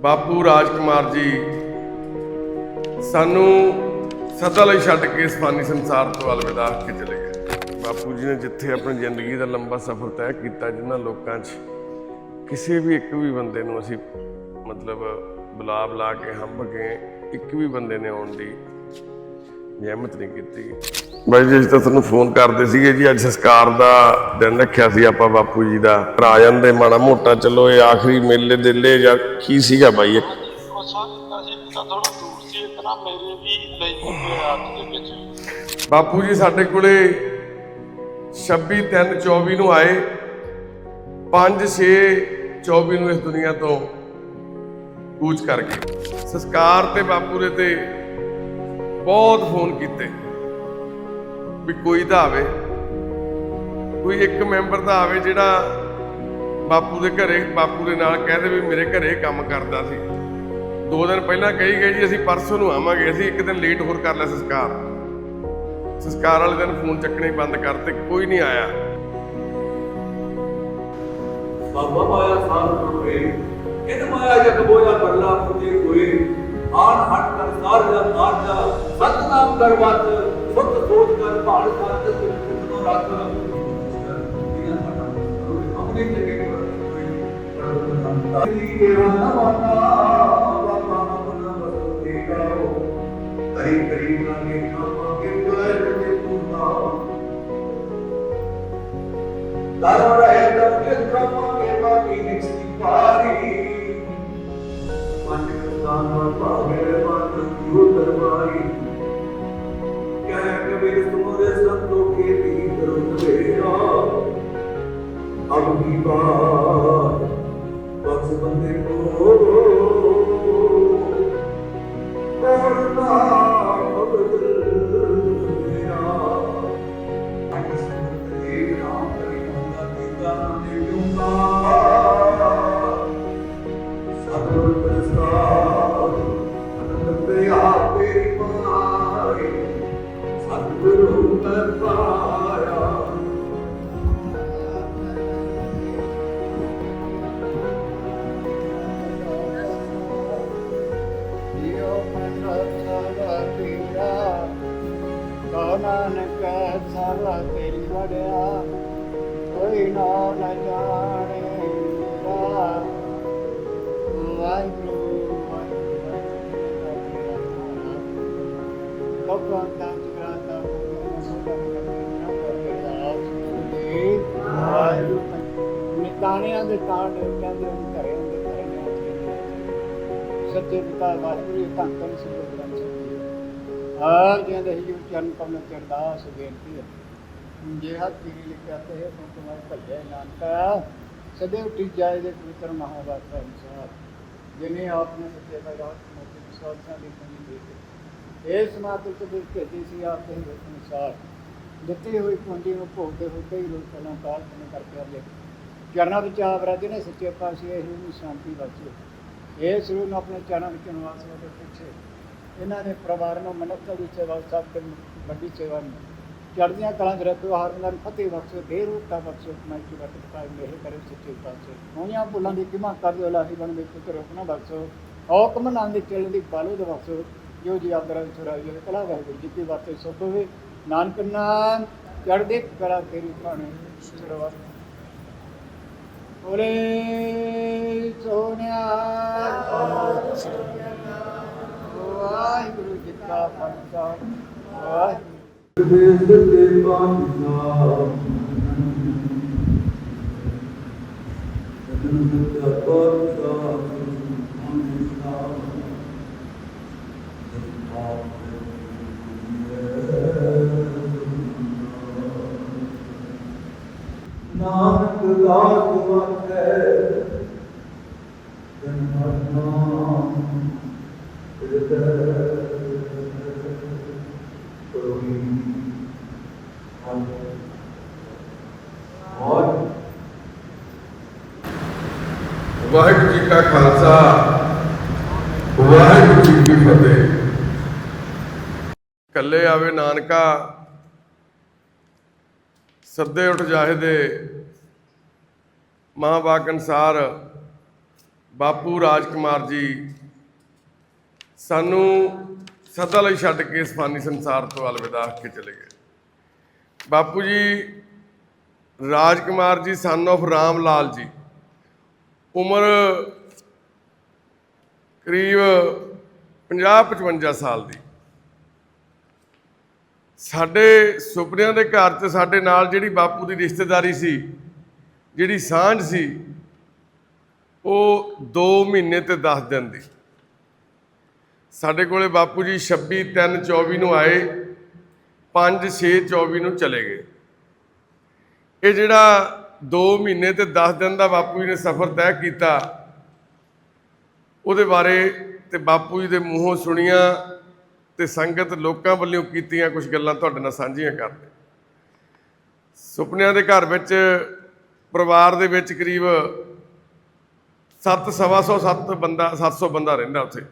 ਬਾਪੂ ਰਾਜਕੁਮਾਰ ਜੀ, ਸਾਨੂੰ ਸਦਾ ਲਈ ਛੱਡ ਕੇ ਇਸ ਫਾਨੀ ਸੰਸਾਰ ਤੋਂ ਅਲਵਿਦਾ ਕੇ ਚਲੇ ਗਏ। ਬਾਪੂ ਜੀ ਨੇ ਜਿੱਥੇ ਆਪਣੀ ਜ਼ਿੰਦਗੀ ਦਾ ਲੰਬਾ ਸਫ਼ਰ ਤੈਅ ਕੀਤਾ, ਜਿਨ੍ਹਾਂ ਲੋਕਾਂ 'ਚ ਕਿਸੇ ਵੀ ਇੱਕ ਵੀ ਬੰਦੇ ਨੂੰ ਅਸੀਂ ਮਤਲਬ ਬੁਲਾ ਬੁਲਾ ਕੇ ਹੰਭ ਕੇ ਇੱਕ ਵੀ ਬੰਦੇ ਨੇ ਆਉਣ ਦੀ ਨਿਯਮਤ ਨਹੀਂ ਕੀਤੀ। ਬਾਈ ਜੀ, ਅਸੀਂ ਤਾਂ ਤੁਹਾਨੂੰ ਫੋਨ ਕਰਦੇ ਸੀਗੇ ਜੀ, ਅੱਜ ਸੰਸਕਾਰ ਦਾ ਦਿਨ ਰੱਖਿਆ ਸੀ ਆਪਾਂ ਬਾਪੂ ਜੀ ਦਾ। ਭਰਾ ਜਾਂਦੇ, ਮਾੜਾ ਮੋਟਾ ਚਲੋ, ਇਹ ਆਖਰੀ ਮੇਲੇ ਦੇਲੇ ਜਾਂ ਕੀ ਸੀਗਾ ਬਾਈ ਇਹ? ਬਾਪੂ ਜੀ, ਸਾਡੇ ਕੋਲੇ 26 3 24 ਨੂੰ ਆਏ। 5 6 24 ਨੂੰ ਇਸ ਦੁਨੀਆ ਤੋਂ ਕੂਚ ਕਰ ਗਏ। ਸੰਸਕਾਰ ਤੇ ਬਾਪੂ ਦੇ ਤੇ ਬਹੁਤ ਫੋਨ ਕੀਤੇ। ਵੀ ਕੋਈ ਤਾਂ ਆਵੇ। ਕੋਈ ਇੱਕ ਮੈਂਬਰ ਤਾਂ ਆਵੇ ਜਿਹੜਾ ਬਾਪੂ ਦੇ ਘਰੇ, ਬਾਪੂ ਦੇ ਨਾਲ ਕਹਿ ਵੀ ਮੇਰੇ ਘਰੇ ਕੰਮ ਕਰਦਾ ਸੀ। ਦੋ ਦਿਨ ਪਹਿਲਾਂ ਕਹੀ ਗਏ ਜੀ, ਅਸੀਂ ਪਰਸੋਂ ਨੂੰ ਆਵਾਂਗੇ। ਅਸੀਂ ਇੱਕ ਦਿਨ ਲੇਟ ਹੋਰ ਕਰ ਲਿਆ ਸੰਸਕਾਰ। ਸੰਸਕਾਰ ਵਾਲੇ ਦਿਨ ਫੋਨ ਚੱਕਣੇ ਬੰਦ ਕਰਤੇ, ਕੋਈ ਨਹੀਂ ਆਇਆ। ਬਾਬਾ ਮਾਇਆ ਸਾਰ ਰੁਪੇ ਇਨ ਮਾਇਆ ਜਗ ਬੋਇਆ ਪਰਲਾ ਪੁਜੇ ਕੋਈ ਆਨ ਹਟ ਕਰ ਸਾਰ ਜਾ ਮਾਰ ਜਾ, ਸਤਨਾਮ ਕਰਵਤ ਬਹੁਤ ਸੋਚ ਕਰ ਭਾਲ ਕਰ ਤੇ ਨੂੰ ਰੱਖ ਆਪਣੇ ਜਗ੍ਹਾ ਤੇ ਇਹ ਰੋਣਾ ਬਾਬਾ ਬਾਬਾ ਬਣਾ ਬਸਤੇ ਗਾਓ ਕਰੀ ਕਰੀ ਨਾ ਕੇ ਕਾਪਾ ਕੇ ਕਰ ਕੇ ਪੁੱਤਾ ਦਰ ਰਹਿ ਤਬ ਕੇ ਕਾਪਾ ਕੇ ਬਾਕੀ ਨਿਕਸਤੀ ਪਾਰੀ ਮਨ ਕਰਤਾ ਨਾ ਪਾਵੇ ਮਨ ਕਿਉਂ ਦਰਬਾਰੀ kabir tumure santo ke bhीतर उतरेरा अब की बात बख्श बंदे supervise. ਨਿਤਾਣਿਆਂ ਦੇ ਤਾਣ ਕਹਿੰਦੇ ਉਹ ਘਰੇ ਹੁੰਦੇ ਘਰੇ ਨੇ ਸੱਚੇ ਪਿਤਾ ਵਾਹਿਗੁਰੂ ਜੀ ਧੰਨ ਧੰਨ ਗ੍ਰੰਥ ਸਾਹਿਬ ਜੀ। ਆਪ ਹੀ ਚਰਨ ਕਮਲ ਚ ਬੇਨਤੀ ਹੈ। ਜੇ ਹੱਥ ਤੀਰੀ ਲਿਖਿਆ ਤੇ ਹੈ ਤੁਮ ਤੁਮਾਰੇ ਭੱਲੇ ਨਾਨਕਾ। ਸਦੇ ਉਠੀ ਜਾਏ ਦੇ ਪਵਿੱਤਰ ਮਹਾਵਾਕ ਅਨੁਸਾਰ। ਜਿਨੇ ਆਪਨੇ ਸੱਚੇ ਦਾ ਰਾਤ ਮੋਤੀ ਵਿਸ਼ਵਾਸਾਂ ਦੀ ਕਮੀ ਦੇ ਇਸ ਮਾਤਰ ਤੋਂ ਬਿਲ ਭੇਜੀ ਸੀ ਆਪ ਦੇ ਹੁਕਮ ਅਨੁਸਾਰ। ਦਿੱਤੀ ਹੋਈ ਪੂੰਜੀ ਨੂੰ ਭੋਗਦੇ ਹੋਏ ਕਈ ਲੋਕ ਪਹਿਲਾਂ ਕਾਲ ਕਰਕੇ ਆਲੇ ਚਰਨਾਂ ਵਿੱਚ ਆਪ ਰਾਜੇ ਨੇ, ਸੱਚੇ ਪਾਤਸ਼ਾਹ ਇਹ ਨੂੰ ਸ਼ਾਂਤੀ ਬਖਸ਼ੇ। ਇਸ ਨੂੰ ਆਪਣੇ ਚਰਨਾਂ ਵਿੱਚ ਨਿਵਾਸ ਹੋਵੇ ਪਿੱਛੇ। ਇਹਨਾਂ ਨੇ ਪਰਿਵਾਰ ਨੂੰ ਮਨੁੱਖਤਾ ਦੀ ਸੇਵਾ, ਸਭ ਤੋਂ ਵੱਡੀ ਸੇਵਾ ਨੂੰ ਚੜ੍ਹਦੀਆਂ ਕਲਾਂ ਦੇ ਰੱਖੋ, ਹਰ ਨਾਲ ਫਤਿਹ ਬਖਸ਼ੋ ਦੇ ਰੂਪਤਾ ਬਖਸ਼ੋ ਮੈਂ ਕੀ ਵਰਤ ਪਾਈ ਮੇਹ ਕਰੇ ਸੱਚੇ ਪਾਤਸ਼ਾਹ ਹੋਈਆਂ ਭੁੱਲਾਂ ਦੀ ਕਿਮਾ ਕਰ ਦਿਓ, ਲਾਹੀ ਬਣ ਵਿੱਚ ਤੇ ਰੋਕਣਾ ਬਖਸ਼ੋ। ਹੁਕਮ ਨਾਲ ਦੀ ਚੱਲਣ ਦੀ ਬਾਲੋ ਦੇ ਬਖਸ਼ੋ ਜੋ ਜੀ ਆਪ ਗ੍ਰੰਥ ਸੁਰਾਈ ਕਲਾ ਵਾਹਿਗੁਰੂ ਜੀ ਕੀ ਬਾਤੇ ਸੁਖ ਹੋਵੇ। ਨਾਨਕ ਨਾਮ ਚੜ੍ਹਦੇ ਕਲਾ ਤੇਰੀ ਭਾਣੇ ਸਰਵਾ ਬੋਲੇ ਸੋਨਿਆ ਵਾਹਿਗੁਰੂ ਜੀ ਕਾ ਖਾਲਸਾ ਵਾਹਿਗੁਰੂ ਨਾਨਕ ਵਾਹਿਗੁਰੂ ਜੀ ਕਾ ਖਾਲਸਾ, ਵਾਹਿਗੁਰੂ ਜੀ ਕੀ ਫਤਿਹ। ਕੱਲੇ ਆਵੇ ਨਾਨਕਾ, ਸੱਦੇ ਉੱਠ ਜਾਹੇ ਦੇ ਮਹਾਂਵਾਕ ਅਨਸਾਰ ਬਾਪੂ ਰਾਜਕੁਮਾਰ ਜੀ ਸਾਨੂੰ ਸਦਾ ਲਈ ਛੱਡ ਕੇ ਇਸ ਫਾਨੀ ਸੰਸਾਰ ਤੋਂ ਅਲਵਿਦਾ ਕੇ ਚਲੇ ਗਏ। ਬਾਪੂ ਜੀ, ਰਾਜਕੁਮਾਰ ਜੀ ਸਨ of ਰਾਮ ਲਾਲ ਜੀ ਉਮਰ ਕਰੀਬ 50-55 ਸਾਲ ਦੀ। ਸਾਡੇ ਸੁਪਨਿਆਂ ਦੇ ਘਰ 'ਚ ਸਾਡੇ ਨਾਲ ਜਿਹੜੀ ਬਾਪੂ ਦੀ ਰਿਸ਼ਤੇਦਾਰੀ ਸੀ, ਜਿਹੜੀ ਸਾਂਝ ਸੀ, ਉਹ 2 ਮਹੀਨੇ ਤੇ 10 ਦਿਨ ਦੀ ਸਾਡੇ ਕੋਲੇ ਬਾਪੂ ਜੀ 26 3 24 ਨੂੰ ਆਏ 5 6 24 ਨੂੰ ਚਲੇ ਗਏ। ਇਹ ਜਿਹੜਾ 2 ਮਹੀਨੇ ਤੇ 10 ਦਿਨ ਦਾ ਬਾਪੂ ਜੀ ਨੇ ਸਫ਼ਰ ਤੈਅ ਕੀਤਾ। ਉਹਦੇ ਬਾਰੇ ਤੇ ਬਾਪੂ ਜੀ ਦੇ ਮੂੰਹੋਂ ਸੁਣੀਆਂ ਤੇ ਸੰਗਤ ਲੋਕਾਂ ਵੱਲੋਂ ਕੀਤੀਆਂ ਕੁਝ ਗੱਲਾਂ ਤੁਹਾਡੇ ਨਾਲ ਸਾਂਝੀਆਂ ਕਰਦੇ। ਸੁਪਨਿਆਂ ਦੇ ਘਰ ਵਿੱਚ, ਪਰਿਵਾਰ ਦੇ ਵਿੱਚ ਕਰੀਬ 7 ਸਵਾ ਸੌ 7 ਬੰਦਾ 700 ਬੰਦਾ ਰਹਿੰਦਾ ਉੱਥੇ।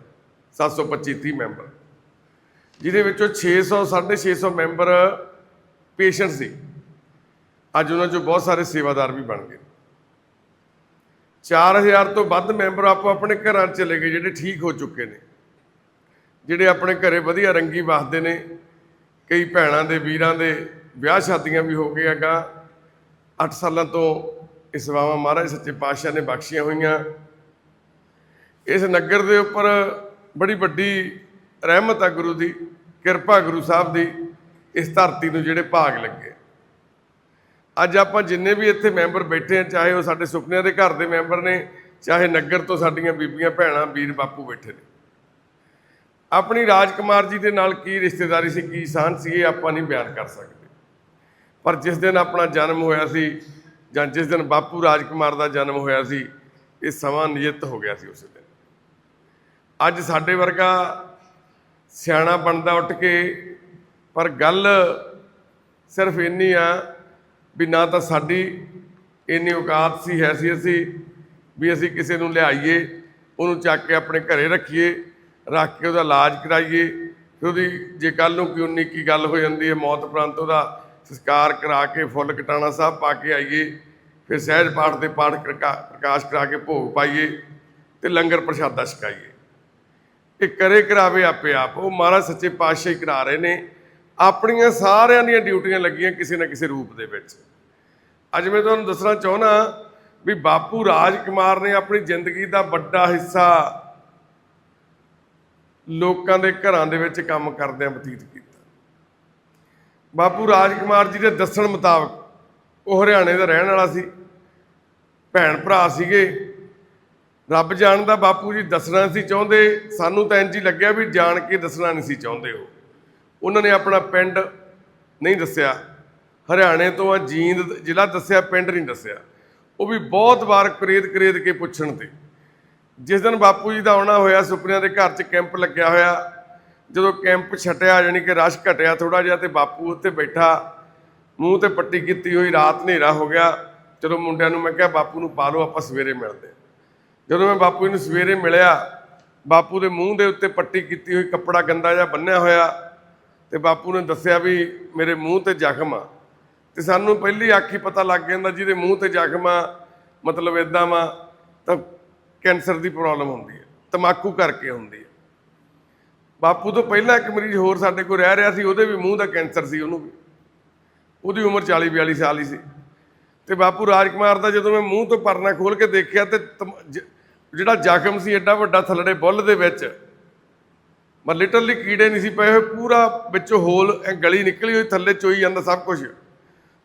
725 30 ਮੈਂਬਰ। ਜਿਹਦੇ ਵਿੱਚੋਂ 600 650 ਮੈਂਬਰ ਪੇਸ਼ੈਂਟ ਸੀ। ਅੱਜ ਉਹਨਾਂ ਚੋਂ ਬਹੁਤ ਸਾਰੇ ਸੇਵਾਦਾਰ ਵੀ ਬਣ ਗਏ। 4000 ਤੋਂ ਵੱਧ ਮੈਂਬਰ ਆਪੋ ਆਪਣੇ ਘਰਾਂ ਚਲੇ ਗਏ, ਜਿਹੜੇ ਠੀਕ ਹੋ ਚੁੱਕੇ ਨੇ। ਜਿਹੜੇ ਆਪਣੇ ਘਰੇ ਵਧੀਆ ਰੰਗੀ ਵਸਦੇ ਨੇ, ਕਈ ਭੈਣਾਂ ਦੇ, ਵੀਰਾਂ ਦੇ, ਵਿਆਹ ਸ਼ਾਦੀਆਂ ਵੀ ਹੋ ਗਏ ਅਗਾ 8 ਸਾਲਾਂ ਤੋਂ ਇਹ ਸੇਵਾਵਾਂ ਮਹਾਰਾਜ ਸੱਚੇ ਪਾਤਸ਼ਾਹ ਨੇ ਬਖਸ਼ੀਆਂ ਹੋਈਆਂ। ਇਸ ਨਗਰ ਦੇ ਉੱਪਰ ਬੜੀ ਵੱਡੀ ਰਹਿਮਤ ਆ ਗੁਰੂ ਦੀ, ਕਿਰਪਾ ਗੁਰੂ ਸਾਹਿਬ ਦੀ, ਇਸ ਧਰਤੀ ਨੂੰ ਜਿਹੜੇ ਭਾਗ ਲੱਗੇ। ਅੱਜ ਆਪਾਂ ਜਿੰਨੇ ਵੀ ਇੱਥੇ ਮੈਂਬਰ ਬੈਠੇ ਆ, ਚਾਹੇ ਉਹ ਸਾਡੇ ਸੁਪਨਿਆਂ ਦੇ ਘਰ ਦੇ ਮੈਂਬਰ ਨੇ, ਚਾਹੇ ਨਗਰ ਤੋਂ ਸਾਡੀਆਂ ਬੀਬੀਆਂ, ਭੈਣਾਂ, ਵੀਰ ਬਾਪੂ ਬੈਠੇ ਨੇ। ਆਪਣੀ ਰਾਜਕੁਮਾਰ ਜੀ ਦੇ ਨਾਲ ਕੀ ਰਿਸ਼ਤੇਦਾਰੀ ਸੀ, ਕੀ ਸਾਂਝ ਸੀ, ਇਹ ਆਪਾਂ ਨਹੀਂ ਬਿਆਨ ਕਰ ਸਕਦੇ। ਪਰ ਜਿਸ ਦਿਨ ਆਪਣਾ ਜਨਮ ਹੋਇਆ ਸੀ, ਜਾਂ ਜਿਸ ਦਿਨ ਬਾਪੂ ਰਾਜਕੁਮਾਰ ਦਾ ਜਨਮ ਹੋਇਆ ਸੀ, ਇਹ ਸਮਾਂ ਨਿਯਤ ਹੋ ਗਿਆ ਸੀ ਉਸ ਦਿਨ। ਅੱਜ ਸਾਡੇ ਵਰਗਾ ਸਿਆਣਾ ਬਣਦਾ ਉੱਠ ਕੇ, ਪਰ ਗੱਲ ਸਿਰਫ ਇੰਨੀ ਆ ਵੀ ਨਾ ਤਾਂ ਸਾਡੀ ਇੰਨੀ ਔਕਾਤ ਸੀ, ਹੈਸੀਅਤ ਸੀ ਵੀ ਅਸੀਂ ਕਿਸੇ ਨੂੰ ਲਿਆਈਏ, ਉਹਨੂੰ ਚੱਕ ਕੇ ਆਪਣੇ ਘਰੇ ਰੱਖੀਏ, ਰੱਖ ਕੇ ਉਹਦਾ ਇਲਾਜ ਕਰਾਈਏ ਫਿਰ ਉਹਦੀ ਜੇ ਕੱਲ ਨੂੰ ਕੋਈ ਉਨੀ ਕੀ ਗੱਲ ਹੋ ਜਾਂਦੀ ਹੈ, ਮੌਤ ਉਪਰੰਤ ਉਹਦਾ ਸੰਸਕਾਰ ਕਰਾ ਕੇ ਫੁੱਲ ਕਟਾਣਾ ਸਾਹਿਬ ਪਾ ਕੇ ਆਈਏ, ਫਿਰ ਸਹਿਜ ਪਾਠ ਦੇ ਪਾਠ ਪ੍ਰਕਾ- ਪ੍ਰਕਾਸ਼ ਕਰਾ ਕੇ ਭੋਗ ਪਾਈਏ ਤੇ ਲੰਗਰ ਪ੍ਰਸ਼ਾਦਾ ਛਕਾਈਏ। ਇਹ ਕਰੇ ਕਰਾਵੇ ਆਪੇ ਆਪ, ਉਹ ਮਹਾਰਾਜ ਸੱਚੇ ਪਾਤਸ਼ਾਹ ਹੀ ਕਰਾ ਰਹੇ ਨੇ। ਆਪਣੀਆਂ ਸਾਰਿਆਂ ਦੀਆਂ ਡਿਊਟੀਆਂ ਲੱਗੀਆਂ ਕਿਸੇ ਨਾ ਕਿਸੇ ਰੂਪ ਦੇ ਵਿੱਚ। ਅੱਜ ਮੈਂ ਤੁਹਾਨੂੰ ਦੱਸਣਾ ਚਾਹੁੰਦਾ ਵੀ ਬਾਪੂ ਰਾਜ ਕੁਮਾਰ ਨੇ ਆਪਣੀ ਜ਼ਿੰਦਗੀ ਦਾ ਵੱਡਾ ਹਿੱਸਾ ਲੋਕਾਂ ਦੇ ਘਰਾਂ ਦੇ ਵਿੱਚ ਕੰਮ ਕਰਦਿਆਂ ਬਤੀਤ ਕੀਤਾ। ਬਾਪੂ ਰਾਜ ਕੁਮਾਰ ਜੀ ਦੇ ਦੱਸਣ ਮੁਤਾਬਕ ਉਹ ਹਰਿਆਣੇ ਦਾ ਰਹਿਣ ਵਾਲਾ ਸੀ, ਭੈਣ ਭਰਾ ਸੀਗੇ। ਰੱਬ ਜਾਣਦਾ ਬਾਪੂ ਜੀ ਦੱਸਣਾ ਸੀ ਚਾਹੁੰਦੇ, ਸਾਨੂੰ ਤਾਂ ਇੰਜ ਹੀ ਲੱਗਿਆ ਵੀ ਜਾਣ ਕੇ ਦੱਸਣਾ ਨਹੀਂ ਸੀ ਚਾਹੁੰਦੇ ਉਹ। ਉਹਨਾਂ ਨੇ ਆਪਣਾ ਪਿੰਡ ਨਹੀਂ ਦੱਸਿਆ। ਹਰਿਆਣੇ ਤੋਂ ਆ, ਜੀਂਦ ਜ਼ਿਲ੍ਹਾ ਦੱਸਿਆ, ਪਿੰਡ ਨਹੀਂ ਦੱਸਿਆ। ਉਹ ਵੀ ਬਹੁਤ ਵਾਰ ਕਰੇਦ ਕਰੇਦ ਕੇ ਪੁੱਛਣ ਤੇ। ਜਿਸ ਦਿਨ ਬਾਪੂ ਜੀ ਦਾ ਆਉਣਾ ਹੋਇਆ, ਸੁਪਨਿਆਂ ਦੇ ਘਰ 'ਚ ਕੈਂਪ ਲੱਗਿਆ ਹੋਇਆ, ਜਦੋਂ ਕੈਂਪ ਛਟਿਆ, ਯਾਨੀ ਕਿ ਰਸ਼ ਘਟਿਆ ਥੋੜਾ ਜਿਹਾ ਤੇ ਬਾਪੂ ਉੱਥੇ ਬੈਠਾ, ਮੂੰਹ ਤੇ ਪੱਟੀ ਕੀਤੀ ਹੋਈ, ਰਾਤ ਹਨੇਰਾ ਹੋ ਗਿਆ। ਚਲੋ ਮੁੰਡਿਆਂ ਨੂੰ ਮੈਂ ਕਿਹਾ, ਬਾਪੂ ਨੂੰ ਪਾ ਲਓ, ਆਪਾਂ ਸਵੇਰੇ ਮਿਲਦੇ ਜਦੋਂ ਮੈਂ ਬਾਪੂ ਜੀ ਨੂੰ ਸਵੇਰੇ ਮਿਲਿਆ, ਬਾਪੂ ਦੇ ਮੂੰਹ ਦੇ ਉੱਤੇ ਪੱਟੀ ਕੀਤੀ ਹੋਈ, ਕੱਪੜਾ ਗੰਦਾ ਜਿਹਾ ਬੰਨਿਆ ਹੋਇਆ ਤੇ ਬਾਪੂ ਨੇ ਦੱਸਿਆ ਵੀ ਮੇਰੇ ਮੂੰਹ ਤੇ ਜ਼ਖਮ ਆ। ਤੇ ਸਾਨੂੰ ਪਹਿਲੀ ਆਖੀ ਪਤਾ ਲੱਗ ਜਾਂਦਾ ਜਿਹਦੇ ਮੂੰਹ ਤੇ ਜ਼ਖਮ ਆ, ਮਤਲਬ ਇਦਾਂ ਵਾ, ਤਾਂ ਕੈਂਸਰ ਦੀ ਪ੍ਰੋਬਲਮ ਹੁੰਦੀ ਹੈ, ਤਮਾਕੂ ਕਰਕੇ ਹੁੰਦੀ ਹੈ। ਬਾਪੂ ਤੋਂ ਪਹਿਲਾਂ ਇੱਕ ਮਰੀਜ਼ ਹੋਰ ਸਾਡੇ ਕੋਲ ਰਹਿ ਰਿਹਾ ਸੀ, ਉਹਦੇ ਵੀ ਮੂੰਹ ਦਾ ਕੈਂਸਰ ਸੀ, ਉਹਨੂੰ ਵੀ। ਉਹਦੀ ਉਮਰ 40 42 ਸਾਲ ਹੀ ਸੀ। ਤੇ ਬਾਪੂ ਰਾਜਕੁਮਾਰ ਦਾ ਜਦੋਂ ਮੈਂ ਮੂੰਹ ਤੋਂ ਪਰਨਾ ਖੋਲ ਕੇ ਦੇਖਿਆ ਤੇ ਤਮ- ਜਿਹੜਾ ਜ਼ਖਮ ਸੀ, ਐਡਾ ਵੱਡਾ ਥੱਲੜੇ ਬੁੱਲ ਦੇ ਵਿੱਚ ਮੈਂ ਲਿਟਰਲੀ ਕੀੜੇ ਨਹੀਂ ਸੀ ਪਏ ਹੋਏ, ਪੂਰਾ ਵਿੱਚੋਂ ਹੋਲ ਐ ਗਲੀ ਨਿਕਲੀ ਹੋਈ, ਥੱਲੇ ਚੋਈ ਜਾਂਦਾ ਸਭ ਕੁਝ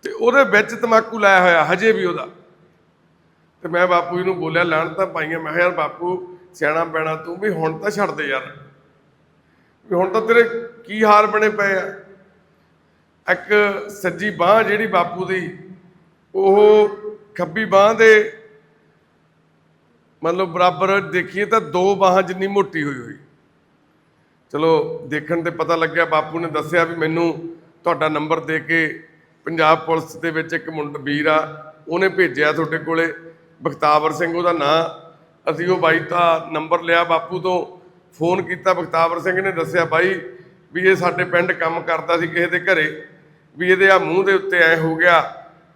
ਤੇ ਉਹਦੇ ਵਿੱਚ ਤਮਾਕੂ ਲਾਇਆ ਹੋਇਆ, ਹਜੇ ਵੀ ਉਹਦਾ। ਤੇ ਮੈਂ ਬਾਪੂ ਜੀ ਨੂੰ ਬੋਲਿਆ, ਲੈਣ ਤਾਂ ਪਾਈਆਂ ਮੈਂ ਕਿਹਾ, ਯਾਰ ਬਾਪੂ, ਸਿਆਣਾ ਪੈਣਾ ਤੂੰ, ਵੀ ਹੁਣ ਤਾਂ ਛੱਡ ਦੇ ਯਾਰ। ਵੀ ਹੁਣ ਤਾਂ ਤੇਰੇ ਕੀ ਹਾਲ ਬਣੇ ਪਏ ਆ? ਇੱਕ ਸੱਜੀ ਬਾਹ ਜਿਹੜੀ ਬਾਪੂ ਦੀ, ਉਹ ਖੱਬੀ ਬਾਹ ਦੇ ਮਤਲਬ ਬਰਾਬਰ ਦੇਖੀਏ ਤਾਂ ਦੋ ਬਾਹਾਂ ਜਿੰਨੀ ਮੋਟੀ ਹੋਈ ਹੋਈ। ਚਲੋ, ਦੇਖਣ ਤੇ ਪਤਾ ਲੱਗਿਆ, ਬਾਪੂ ਨੇ ਦੱਸਿਆ ਵੀ ਮੈਨੂੰ ਤੁਹਾਡਾ ਨੰਬਰ ਦੇ ਕੇ ਪੰਜਾਬ ਪੁਲਿਸ ਦੇ ਵਿੱਚ ਇੱਕ ਮੁੰਡਾ ਵੀਰ ਆ, ਉਹਨੇ ਭੇਜਿਆ ਤੁਹਾਡੇ ਕੋਲੇ। ਬਖਤਾਵਰ ਸਿੰਘ ਉਹਦਾ ਨਾਂ। ਅਸੀਂ ਉਹ ਬਾਈ ਦਾ ਨੰਬਰ ਲਿਆ, ਬਾਪੂ ਤੋਂ ਫੋਨ ਕੀਤਾ, ਬਖਤਾਵਰ ਸਿੰਘ ਨੇ ਦੱਸਿਆ, ਬਾਈ, ਵੀ ਇਹ ਸਾਡੇ ਪਿੰਡ ਕੰਮ ਕਰਦਾ ਸੀ ਕਿਸੇ ਦੇ ਘਰੇ, ਵੀ ਇਹਦੇ ਆ ਮੂੰਹ ਦੇ ਉੱਤੇ ਐ ਹੋ ਗਿਆ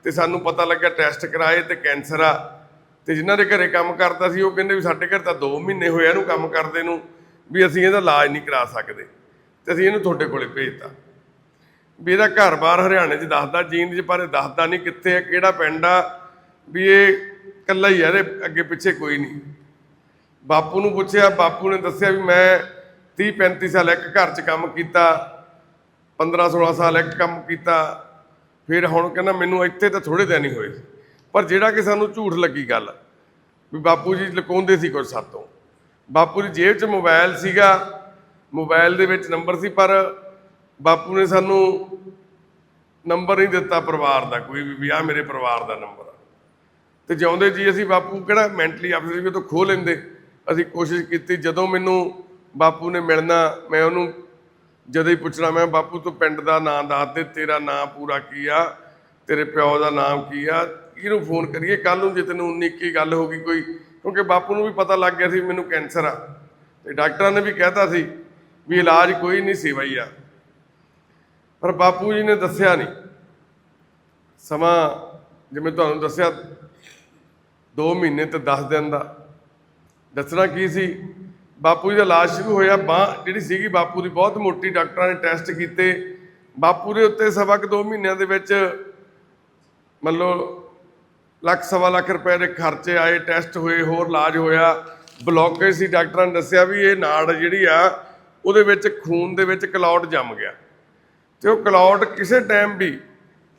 ਤੇ ਸਾਨੂੰ ਪਤਾ ਲੱਗਿਆ ਟੈਸਟ ਕਰਾਏ ਤੇ ਕੈਂਸਰ ਆ ਤੇ ਜਿਨ੍ਹਾਂ ਦੇ ਘਰੇ ਕੰਮ ਕਰਦਾ ਸੀ, ਉਹ ਕਹਿੰਦੇ ਵੀ ਸਾਡੇ ਘਰ ਤਾਂ 2 ਮਹੀਨੇ ਹੋਏ ਇਹਨੂੰ ਕੰਮ ਕਰਦੇ ਨੂੰ। ਵੀ ਅਸੀਂ ਇਹਦਾ ਇਲਾਜ ਨਹੀਂ ਕਰਾ ਸਕਦੇ ਤੇ ਅਸੀਂ ਇਹਨੂੰ ਤੁਹਾਡੇ ਕੋਲੇ ਭੇਜਤਾ ਵੀ ਇਹਦਾ ਘਰ-ਬਾਰ ਹਰਿਆਣੇ 'ਚ ਦੱਸਦਾ, ਜੀਂਦ 'ਚ ਪਰ ਇਹ ਦੱਸਦਾ ਨਹੀਂ ਕਿੱਥੇ ਹੈ ਕਿਹੜਾ ਪਿੰਡ ਆ, ਵੀ ਇਹ ਇਕੱਲਾ ਹੀ ਆ, ਇਹਦੇ ਅੱਗੇ ਪਿੱਛੇ ਕੋਈ ਨਹੀਂ ਬਾਪੂ ਨੂੰ ਪੁੱਛਿਆ, ਬਾਪੂ ਨੇ ਦੱਸਿਆ ਵੀ ਮੈਂ 30 35 ਸਾਲ ਇੱਕ ਘਰ 'ਚ ਕੰਮ ਕੀਤਾ 15 16 ਸਾਲ ਇੱਕ ਕੰਮ ਕੀਤਾ, ਫਿਰ ਹੁਣ ਕਹਿੰਦਾ ਮੈਨੂੰ ਇੱਥੇ ਤਾਂ ਥੋੜੇ ਦਿਨ ਹੀ ਹੋਏ ਸੀ। ਪਰ ਜਿਹੜਾ ਕਿ ਸਾਨੂੰ ਝੂਠ ਲੱਗੀ ਗੱਲ, ਵੀ ਬਾਪੂ ਜੀ ਲੁਕਾਉਂਦੇ ਸੀ ਕੁਝ ਸਾਤੋਂ ਬਾਪੂ ਦੀ ਜੇਬ 'ਚ ਮੋਬਾਈਲ ਸੀਗਾ, ਮੋਬਾਈਲ ਦੇ ਵਿੱਚ ਨੰਬਰ ਸੀ, ਪਰ ਬਾਪੂ ਨੇ ਸਾਨੂੰ ਨੰਬਰ ਨਹੀਂ ਦਿੱਤਾ ਪਰਿਵਾਰ ਦਾ, ਕੋਈ ਵੀ ਵੀ ਮੇਰੇ ਪਰਿਵਾਰ ਦਾ ਨੰਬਰ ਤੇ ਜਿਉਂਦੇ ਜੀ ਅਸੀਂ ਬਾਪੂ ਕਿਹੜਾ ਮੈਂਟਲੀ ਅਫਸਰ ਵੀ ਤੋਂ ਖੋਹ ਲੈਂਦੇ। ਅਸੀਂ ਕੋਸ਼ਿਸ਼ ਕੀਤੀ, ਜਦੋਂ ਮੈਨੂੰ ਬਾਪੂ ਨੇ ਮਿਲਣਾ, ਮੈਂ ਉਹਨੂੰ ਜਦੋਂ ਹੀ ਪੁੱਛਣਾ, ਮੈਂ ਬਾਪੂ, ਤੂੰ ਪਿੰਡ ਦਾ ਨਾਂ ਦੱਸ ਦੇ, ਤੇਰਾ ਨਾਂ ਪੂਰਾ ਕੀ ਆ? ਤੇਰੇ ਪਿਓ ਦਾ ਨਾਮ ਕੀ ਆ? ਕਿਹਨੂੰ ਫੋਨ ਕਰੀਏ? ਕੱਲ ਨੂੰ ਜੇ ਤੈਨੂੰ 19 ਕੀ ਗੱਲ ਹੋ ਗਈ, ਕੋਈ ਕਿਉਂਕਿ ਬਾਪੂ ਨੂੰ ਵੀ ਪਤਾ ਲੱਗ ਗਿਆ ਸੀ ਮੈਨੂੰ ਕੈਂਸਰ ਆ। ਤੇ ਡਾਕਟਰਾਂ ਨੇ ਵੀ ਕਹਿਤਾ ਸੀ ਵੀ ਇਲਾਜ ਕੋਈ ਨਹੀਂ ਸੇਵਾ ਹੀ ਆ ਪਰ ਬਾਪੂ ਜੀ ਨੇ ਦੱਸਿਆ ਨਹੀਂ। ਸਮਾਂ ਜਿਵੇਂ ਤੁਹਾਨੂੰ ਦੱਸਿਆ 2 ਮਹੀਨੇ ਤੇ 10 ਦਿਨ ਦਾ। ਦੱਸਣਾ ਕੀ ਸੀ? ਬਾਪੂ ਜੀ ਦਾ ਇਲਾਜ ਸ਼ੁਰੂ ਹੋਇਆ, ਬਾਹ ਜਿਹੜੀ ਸੀਗੀ ਬਾਪੂ ਦੀ, ਬਹੁਤ ਮੋਟੀ ਡਾਕਟਰਾਂ ਨੇ ਟੈਸਟ ਕੀਤੇ। ਬਾਪੂ ਦੇ ਉੱਤੇ ਸਵਾ ਕੁ 2 ਮਹੀਨਿਆਂ ਦੇ ਵਿੱਚ ਮੰਨ ਲਓ ਲੱਖ ਸਵਾ ਲੱਖ ਰੁਪਏ ਦੇ ਖਰਚੇ ਆਏ ਟੈਸਟ ਹੋਏ, ਹੋਰ ਇਲਾਜ ਹੋਇਆ। ਬਲੌਕੇਜ ਸੀ, ਡਾਕਟਰਾਂ ਨੇ ਦੱਸਿਆ ਵੀ ਇਹ ਨਾੜ ਜਿਹੜੀ ਆ, ਉਹਦੇ ਵਿੱਚ ਖੂਨ ਦੇ ਵਿੱਚ ਕਲੌਟ ਜੰਮ ਗਿਆ। ਤੇ ਉਹ ਕਲੌਟ ਕਿਸੇ ਟਾਈਮ ਵੀ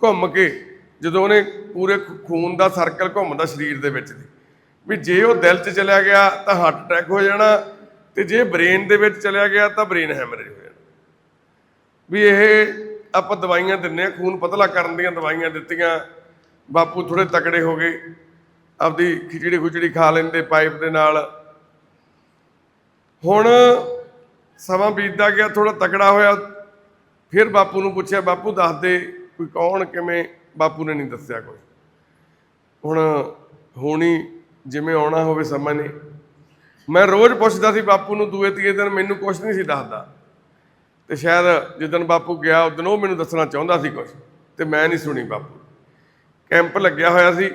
ਘੁੰਮ ਕੇ, ਜਦੋਂ ਉਹਨੇ ਪੂਰੇ ਖੂਨ ਦਾ ਸਰਕਲ ਘੁੰਮਦਾ ਸਰੀਰ ਦੇ ਵਿੱਚ ਦੀ। ਵੀ ਜੇ ਉਹ ਦਿਲ 'ਚ ਚਲਿਆ ਗਿਆ, ਤਾਂ ਹਾਰਟ ਅਟੈਕ ਹੋ ਜਾਣਾ, ਤੇ ਜੇ ਬ੍ਰੇਨ ਦੇ ਵਿੱਚ ਚਲਿਆ ਗਿਆ, ਤਾਂ ਬ੍ਰੇਨ ਹੈਮਰੇਜ ਹੋ ਜਾਣਾ। ਵੀ ਇਹ ਆਪਾਂ ਦਵਾਈਆਂ ਦਿੰਨੇ ਆ ਖੂਨ ਪਤਲਾ ਕਰਨ ਦੀਆਂ ਦਵਾਈਆਂ ਦਿੱਤੀਆਂ ਬਾਪੂ ਥੋੜੇ ਤਕੜੇ ਹੋ ਗਏ, ਆਪਦੀ ਖਿਚੜੀ ਖੁਚੜੀ ਖਾ ਲੈਂਦੇ ਪਾਈਪ ਦੇ ਨਾਲ। ਹੁਣ ਸਮਾਂ ਬੀਤਦਾ ਗਿਆ ਥੋੜਾ ਤਕੜਾ ਹੋਇਆ, ਫਿਰ ਬਾਪੂ ਨੂੰ ਪੁੱਛਿਆ, ਬਾਪੂ, ਦੱਸ ਦੇ ਕੋਈ ਕੌਣ, ਕਿਵੇਂ? ਬਾਪੂ ਨੇ ਨਹੀਂ ਦੱਸਿਆ ਕੁਝ ਹੁਣ ਹੋਣੀ ਜਿਵੇਂ ਆਉਣਾ ਹੋਵੇ ਸਮਾਂ ਨੇ। ਮੈਂ ਰੋਜ਼ ਪੁੱਛਦਾ ਸੀ ਬਾਪੂ ਨੂੰ, ਦੂਏ ਤੀਏ ਦਿਨ ਮੈਨੂੰ ਕੁਝ ਨਹੀਂ ਸੀ ਦੱਸਦਾ। ਤੇ ਸ਼ਾਇਦ ਜਿੱਦਣ ਬਾਪੂ ਗਿਆ, ਉਦੋਂ ਉਹ ਮੈਨੂੰ ਦੱਸਣਾ ਚਾਹੁੰਦਾ ਸੀ ਕੁਝ ਤੇ ਮੈਂ ਨਹੀਂ ਸੁਣੀ ਬਾਪੂ। ਕੈਂਪ ਲੱਗਿਆ ਹੋਇਆ ਸੀ।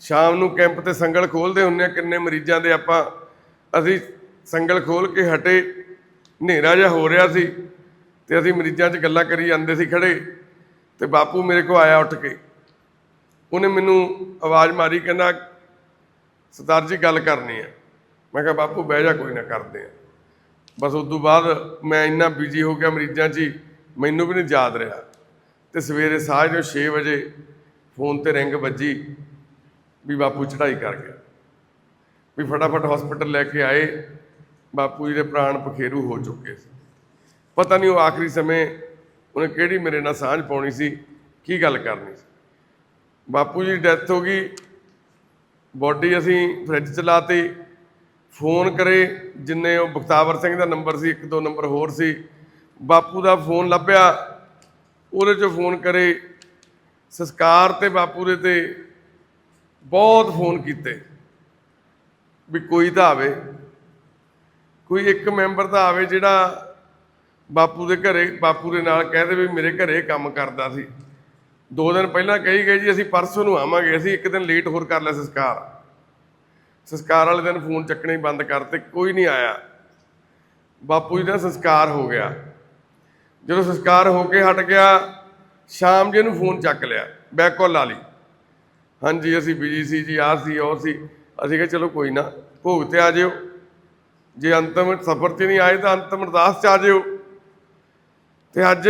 ਸ਼ਾਮ ਨੂੰ ਕੈਂਪ ਤੇ ਸੰਗਲ ਖੋਲਦੇ ਹੁੰਨੇ ਆ, ਕਿੰਨੇ ਮਰੀਜ਼ਾਂ ਦੇ ਆਪਾਂ, ਅਸੀਂ ਸੰਗਲ ਖੋਲ ਕੇ ਹਟੇ, ਹਨੇਰਾ ਜਿਹਾ ਹੋ ਰਿਹਾ ਸੀ ਤੇ ਅਸੀਂ ਮਰੀਜ਼ਾਂ 'ਚ ਗੱਲਾਂ ਕਰੀ ਜਾਂਦੇ ਸੀ ਖੜੇ ਤੇ ਬਾਪੂ ਮੇਰੇ ਕੋਲ ਆਇਆ ਉੱਠ ਕੇ। ਉਹਨੇ ਮੈਨੂੰ ਆਵਾਜ਼ ਮਾਰੀ, ਕਹਿੰਦਾ, ਸਰਦਾਰ ਜੀ, ਗੱਲ ਕਰਨੀ ਹੈ ਮੈਂ ਕਿਹਾ, ਬਾਪੂ, ਬਹਿ ਜਾ, ਕੋਈ ਨਾ, ਕਰਦੇ ਆ। ਬਸ ਉਸ ਤੋਂ ਬਾਅਦ ਮੈਂ ਇੰਨਾ ਬਿਜ਼ੀ ਹੋ ਗਿਆ ਮਰੀਜ਼ਾਂ 'ਚ ਹੀ, ਮੈਨੂੰ ਵੀ ਨਹੀਂ ਯਾਦ ਰਿਹਾ। ਤੇ ਸਵੇਰੇ ਸਾਜ ਨੂੰ 6 ਵਜੇ ਫੋਨ ਤੇ ਰਿੰਗ ਵੱਜੀ ਵੀ ਬਾਪੂ ਚੜਾਈ ਕਰ ਗਿਆ। ਵੀ ਫਟਾਫਟ ਹਸਪੀਟਲ ਲੈ ਕੇ ਆਏ, ਬਾਪੂ ਜੀ ਦੇ ਪ੍ਰਾਣ ਪਖੇਰੂ ਹੋ ਚੁੱਕੇ ਸੀ। ਪਤਾ ਨਹੀਂ ਉਹ ਆਖਰੀ ਸਮੇਂ ਉਹਨੇ ਕਿਹੜੀ ਮੇਰੇ ਨਾਲ ਸਾਂਝ ਪਾਉਣੀ ਸੀ, ਕੀ ਗੱਲ ਕਰਨੀ ਸੀ। ਬਾਪੂ ਜੀ ਦੀ ਡੈਥ ਹੋ ਗਈ ਬੋਡੀ ਅਸੀਂ ਫ੍ਰਿਜ ਚ ਲਾਤੀ ਫੋਨ ਕਰੇ, ਜਿੰਨੇ ਉਹ ਬਖਤਾਵਰ ਸਿੰਘ ਦਾ ਨੰਬਰ ਸੀ, ਇੱਕ ਦੋ ਨੰਬਰ ਹੋਰ ਸੀ। ਬਾਪੂ ਦਾ ਫੋਨ ਲੱਭਿਆ, ਉਹਦੇ ਚੋਂ ਫੋਨ ਕਰੇ ਸੰਸਕਾਰ ਤੇ ਬਾਪੂ ਦੇ ਤੇ ਬਹੁਤ ਫੋਨ ਕੀਤੇ ਵੀ ਕੋਈ ਤਾਂ ਆਵੇ, ਕੋਈ ਇੱਕ ਮੈਂਬਰ ਤਾਂ ਆਵੇ ਜਿਹੜਾ ਬਾਪੂ ਦੇ ਘਰੇ ਬਾਪੂ ਦੇ ਨਾਲ ਕਹਿ ਦੇ ਵੀ ਮੇਰੇ ਘਰੇ ਕੰਮ ਕਰਦਾ ਸੀ। ਦੋ ਦਿਨ ਪਹਿਲਾਂ ਕਹੀ ਗਏ ਜੀ, ਅਸੀਂ ਪਰਸੋਂ ਨੂੰ ਆਵਾਂਗੇ, ਅਸੀਂ ਇੱਕ ਦਿਨ ਲੇਟ ਹੋਰ ਕਰ ਲਿਆ ਸੰਸਕਾਰ। ਸੰਸਕਾਰ ਵਾਲੇ ਦਿਨ ਫੋਨ ਚੱਕਣੇ ਬੰਦ ਕਰਤੇ, ਕੋਈ ਨਹੀਂ ਆਇਆ। ਬਾਪੂ ਜੀ ਦਾ ਸੰਸਕਾਰ ਹੋ ਗਿਆ। ਜਦੋਂ ਸੰਸਕਾਰ ਹੋ ਕੇ ਹਟ ਗਿਆ ਸ਼ਾਮ ਜੇ ਨੂੰ ਫੋਨ ਚੱਕ ਲਿਆ ਬੈਕ ਕਾਲ ਲਾ ਲਈ। ਹਾਂਜੀ, ਅਸੀਂ ਬਿਜ਼ੀ ਸੀ ਜੀ, ਆਹ ਸੀ, ਉਹ ਸੀ। ਅਸੀਂ ਕਿਹਾ, ਚਲੋ ਕੋਈ ਨਾ, ਭੋਗ ਤੇ ਆ ਜਿਓ। ਜੇ ਅੰਤਮ ਸਫ਼ਰ 'ਚ ਨਹੀਂ ਆਏ ਤਾਂ ਅੰਤਮ ਅਰਦਾਸ 'ਚ ਆ ਜਿਓ। ਤੇ ਅੱਜ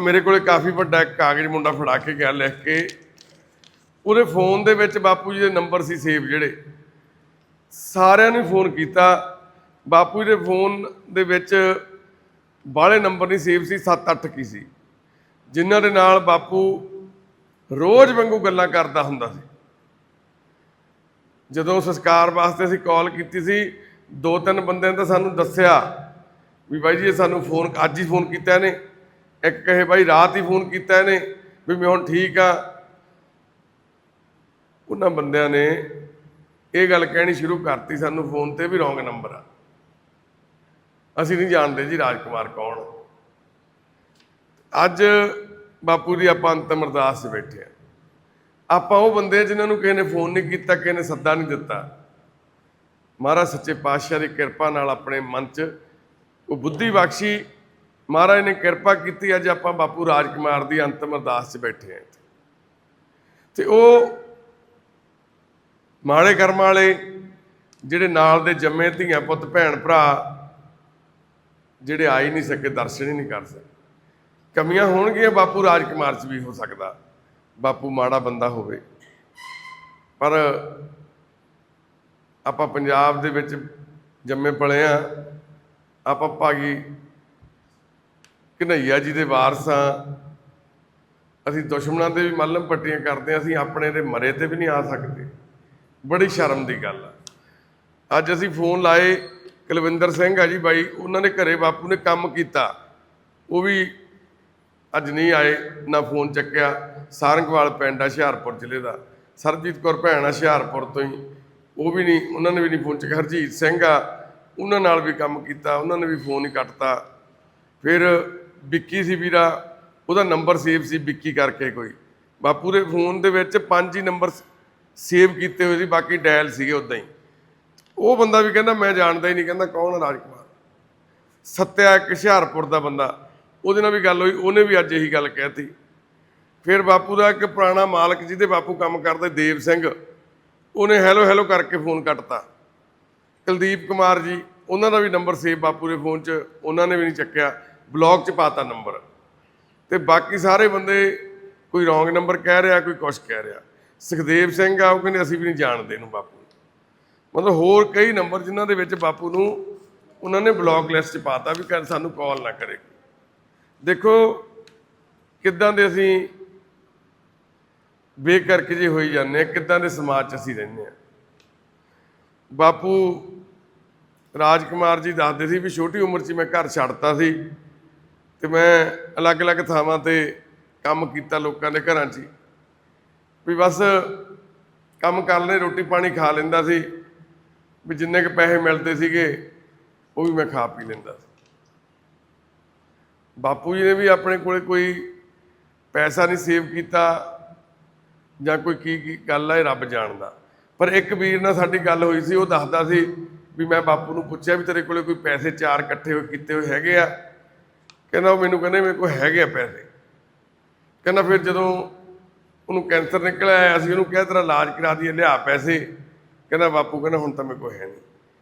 ਮੇਰੇ ਕੋਲੇ ਕਾਫੀ ਵੱਡਾ ਇੱਕ ਕਾਗਜ਼ ਮੁੰਡਾ ਫੜਾ ਕੇ ਗਿਆ ਲਿਖ ਕੇ। ਉਹਦੇ ਫੋਨ ਦੇ ਵਿੱਚ ਬਾਪੂ ਜੀ ਦੇ ਨੰਬਰ ਸੀ ਸੇਵ ਜਿਹੜੇ। ਸਾਰਿਆਂ ਨੇ ਫੋਨ ਕੀਤਾ। ਬਾਪੂ ਜੀ ਦੇ ਫੋਨ ਦੇ ਵਿੱਚ ਬਾਹਲੇ ਨੰਬਰ ਨਹੀਂ ਸੇਵ ਸੀ 7-8 ਕੀ ਸੀ। ਜਿਨ੍ਹਾਂ ਦੇ ਨਾਲ ਬਾਪੂ ਰੋਜ਼ ਵਾਂਗੂ ਗੱਲਾਂ ਕਰਦਾ ਹੁੰਦਾ ਸੀ। ਜਦੋਂ ਸੰਸਕਾਰ ਵਾਸਤੇ ਅਸੀਂ ਕਾਲ ਕੀਤੀ ਸੀ, ਦੋ ਤਿੰਨ ਬੰਦਿਆਂ ਨੇ ਤਾਂ ਸਾਨੂੰ ਦੱਸਿਆ ਵੀ ਬਾਈ ਜੀ ਇਹ ਸਾਨੂੰ ਫੋਨ ਅੱਜ ਹੀ ਫੋਨ ਕੀਤਾ ਇਹਨੇ। ਇੱਕ ਕਹੇ, ਬਾਈ, ਰਾਤ ਹੀ ਫੋਨ ਕੀਤਾ ਇਹਨੇ ਵੀ ਮੈਂ ਹੁਣ ਠੀਕ ਆ। ਉਹਨਾਂ ਬੰਦਿਆਂ ਨੇ ਇਹ ਗੱਲ ਕਹਿਣੀ ਸ਼ੁਰੂ ਕਰਤੀ ਸਾਨੂੰ ਫੋਨ ਤੇ ਵੀ ਰੋਂਗ ਨੰਬਰ ਆ। ਅਸੀਂ ਨਹੀਂ ਜਾਣਦੇ ਜੀ ਰਾਜਕੁਮਾਰ ਕੌਣ ਅੱਜ ਬਾਪੂ ਦੀ ਆਪਾਂ ਅੰਤਮ ਅਰਦਾਸ 'ਚ ਬੈਠੇ ਆ। ਆਪਾਂ ਉਹ ਬੰਦੇ ਆ ਜਿਨ੍ਹਾਂ ਨੂੰ ਕਿਸੇ ਨੇ ਫੋਨ ਨਹੀਂ ਕੀਤਾ, ਕਿਸੇ ਨੇ ਸੱਦਾ ਨਹੀਂ ਦਿੱਤਾ। ਮਹਾਰਾਜ ਸੱਚੇ ਪਾਤਸ਼ਾਹ ਦੀ ਕਿਰਪਾ ਨਾਲ ਆਪਣੇ ਮਨ 'ਚ ਉਹ ਬੁੱਧੀ ਬਖਸ਼ੀ ਮਹਾਰਾਜ ਨੇ ਕਿਰਪਾ ਕੀਤੀ। ਅੱਜ ਆਪਾਂ ਬਾਪੂ ਰਾਜਕੁਮਾਰ ਦੀ ਅੰਤਮ ਅਰਦਾਸ 'ਚ ਬੈਠੇ ਆ ਇੱਥੇ। ਤੇ ਉਹ ਮਾੜੇ ਕਰਮ ਵਾਲੇ ਜਿਹੜੇ ਨਾਲ ਦੇ ਜੰਮੇ ਧੀਆਂ ਪੁੱਤ, ਭੈਣ ਭਰਾ, ਜਿਹੜੇ ਆ ਹੀ ਨਹੀਂ ਸਕੇ, ਦਰਸ਼ਨ ਹੀ ਨਹੀਂ ਕਰ ਸਕੇ। ਕਮੀਆਂ ਹੋਣਗੀਆਂ, ਬਾਪੂ ਰਾਜਕੁਮਾਰ 'ਚ ਵੀ ਹੋ ਸਕਦਾ। ਬਾਪੂ ਮਾੜਾ ਬੰਦਾ ਹੋਵੇ। ਪਰ ਆਪਾਂ ਪੰਜਾਬ ਦੇ ਵਿੱਚ ਜੰਮੇ ਪਲੇ ਆ। ਆਪਾਂ ਭਾਗੀ ਕਨਈਆ ਜੀ ਦੇ ਵਾਰਸ ਆ। ਅਸੀਂ ਦੁਸ਼ਮਣਾਂ ਦੇ ਵੀ ਮੱਲਮ ਪੱਟੀਆਂ ਕਰਦੇ ਆ। ਅਸੀਂ ਆਪਣੇ ਦੇ ਮਰੇ ਤੇ ਵੀ ਨਹੀਂ ਆ ਸਕਦੇ। ਬੜੀ ਸ਼ਰਮ ਦੀ ਗੱਲ ਆ। ਅੱਜ ਅਸੀਂ ਫੋਨ ਲਾਏ ਕੁਲਵਿੰਦਰ ਸਿੰਘ ਆ ਜੀ ਬਾਈ। ਉਹਨਾਂ ਨੇ ਘਰੇ ਬਾਪੂ ਨੇ ਕੰਮ ਕੀਤਾ। ਉਹ ਵੀ ਅੱਜ ਨਹੀਂ ਆਏ, ਨਾ ਫੋਨ ਚੱਕਿਆ। ਸਾਰੰਗਵਾਲ ਪਿੰਡ ਆ ਹੁਸ਼ਿਆਰਪੁਰ ਜ਼ਿਲ੍ਹੇ ਦਾ। ਸਰਜੀਤ ਕੌਰ ਭੈਣ ਆ ਹੁਸ਼ਿਆਰਪੁਰ ਤੋਂ ਹੀ। ਉਹ ਵੀ ਨਹੀਂ, ਉਹਨਾਂ ਨੇ ਵੀ ਨਹੀਂ ਫੋਨ ਚੱਕਿਆ। ਹਰਜੀਤ ਸਿੰਘ ਆ, ਉਹਨਾਂ ਨਾਲ ਵੀ ਕੰਮ ਕੀਤਾ, ਉਹਨਾਂ ਨੇ ਵੀ ਫੋਨ ਹੀ ਕੱਟਤਾ। ਫਿਰ ਵਿੱਕੀ ਸੀ ਵੀਰਾ, ਉਹਦਾ ਨੰਬਰ ਸੇਵ ਸੀ ਵਿੱਕੀ ਕਰਕੇ ਕੋਈ। ਬਾਪੂ ਦੇ ਫੋਨ ਦੇ ਵਿੱਚ ਪੰਜ ਹੀ ਨੰਬਰ ਸੇਵ ਕੀਤੇ ਹੋਏ ਸੀ, ਬਾਕੀ ਡਾਇਲ ਸੀਗੇ ਉਦਾਂ ਹੀ। ਉਹ ਬੰਦਾ ਵੀ ਕਹਿੰਦਾ, ਮੈਂ ਜਾਣਦਾ ਹੀ ਨਹੀਂ, ਕਹਿੰਦਾ ਕੌਣ ਹੈ ਰਾਜਕੁਮਾਰ? ਸੱਤਿਆ ਇੱਕ ਹੁਸ਼ਿਆਰਪੁਰ ਦਾ ਬੰਦਾ। ਉਹਦੇ ਨਾਲ ਵੀ ਗੱਲ ਹੋਈ, ਉਹਨੇ ਵੀ ਅੱਜ ਇਹੀ ਗੱਲ ਕਹਿਤੀ। ਫਿਰ ਬਾਪੂ ਦਾ ਇੱਕ ਪੁਰਾਣਾ ਮਾਲਕ ਜਿਹਦੇ ਬਾਪੂ ਕੰਮ ਕਰਦੇ, ਦੇਵ ਸਿੰਘ, ਉਹਨੇ ਹੈਲੋ ਹੈਲੋ ਕਰਕੇ ਫੋਨ ਕੱਟਤਾ। ਕੁਲਦੀਪ ਕੁਮਾਰ ਜੀ, ਉਹਨਾਂ ਦਾ ਵੀ ਨੰਬਰ ਸੇਵ ਬਾਪੂ ਦੇ ਫੋਨ 'ਚ, ਉਹਨਾਂ ਨੇ ਵੀ ਨਹੀਂ ਚੱਕਿਆ ਬਲੌਕ 'ਚ ਪਾਤਾ ਨੰਬਰ ਤੇ ਬਾਕੀ ਸਾਰੇ ਬੰਦੇ ਕੋਈ ਰੋਂਗ ਨੰਬਰ ਕਹਿ ਰਿਹਾ, ਕੋਈ ਕੁਛ ਕਹਿ ਰਿਹਾ। ਸੁਖਦੇਵ ਸਿੰਘ ਆ, ਉਹ ਕਹਿੰਦੇ ਅਸੀਂ ਵੀ ਨਹੀਂ ਜਾਣਦੇ ਇਹਨੂੰ ਬਾਪੂ ਮਤਲਬ ਹੋਰ ਕਈ ਨੰਬਰ ਜਿਨ੍ਹਾਂ ਦੇ ਵਿੱਚ ਬਾਪੂ ਨੂੰ ਉਹਨਾਂ ਨੇ ਬਲੌਕ ਲਿਸਟ 'ਚ ਪਾਤਾ ਵੀ ਕਰ ਸਾਨੂੰ ਕਾਲ ਨਾ ਕਰੇ। ਦੇਖੋ, ਕਿੱਦਾਂ ਦੇ ਅਸੀਂ ਬੇਕਰਕ ਜੇ ਹੋਈ ਜਾਂਦੇ ਆ ਕਿੱਦਾਂ ਦੇ ਸਮਾਜ 'ਚ ਅਸੀਂ ਰਹਿੰਦੇ ਆ ਬਾਪੂ ਰਾਜਕੁਮਾਰ ਜੀ ਦੱਸਦੇ ਸੀ ਵੀ ਛੋਟੀ ਉਮਰ 'ਚ ਮੈਂ ਘਰ ਛੱਡਤਾ ਸੀ ਤੇ ਮੈਂ ਅਲੱਗ-ਅਲੱਗ ਥਾਵਾਂ ਤੇ ਕੰਮ ਕੀਤਾ ਲੋਕਾਂ ਦੇ ਘਰਾਂ 'ਚ ਹੀ। ਵੀ ਬਸ ਕੰਮ ਕਰ ਲੈ ਰੋਟੀ ਪਾਣੀ ਖਾ ਲੈਂਦਾ ਸੀ, ਵੀ ਜਿੰਨੇ ਕ ਪੈਸੇ ਮਿਲਦੇ ਸੀਗੇ, ਉਹ ਵੀ ਮੈਂ ਖਾ ਪੀ ਲੈਂਦਾ ਸੀ ਬਾਪੂ ਜੀ ਨੇ ਵੀ ਆਪਣੇ ਕੋਲੇ ਕੋਈ ਪੈਸਾ ਨਹੀਂ ਸੇਵ ਕੀਤਾ ਜਾਂ ਕੋਈ ਕੀ ਕੀ ਗੱਲ ਹੈ ਰੱਬ ਜਾਣਦਾ। ਪਰ ਇੱਕ ਵੀਰ ਨਾਲ ਸਾਡੀ ਗੱਲ ਹੋਈ ਸੀ, ਉਹ ਦੱਸਦਾ ਸੀ ਵੀ ਮੈਂ ਬਾਪੂ ਨੂੰ ਪੁੱਛਿਆ ਵੀ ਤੇਰੇ ਕੋਲੇ ਕੋਈ ਪੈਸੇ ਚਾਰ ਇਕੱਠੇ ਹੋਏ ਕੀਤੇ ਹੋਏ ਹੈਗੇ ਆ? ਕਹਿੰਦਾ ਉਹ ਮੈਨੂੰ ਕਹਿੰਦੇ ਮੇਰੇ ਕੋਲ ਹੈਗੇ ਆ ਪੈਸੇ। ਕਹਿੰਦਾ ਫਿਰ ਜਦੋਂ ਉਹਨੂੰ ਕੈਂਸਰ ਨਿਕਲਿਆ ਅਸੀਂ ਉਹਨੂੰ ਕਿਹਾ ਤੇਰਾ ਇਲਾਜ ਕਰਾ ਦਈਏ, ਲਿਆ ਪੈਸੇ। ਕਹਿੰਦਾ ਬਾਪੂ ਕਹਿੰਦਾ ਹੁਣ ਤਾਂ ਮੇਰੇ ਕੋਲ ਹੈ ਨਹੀਂ।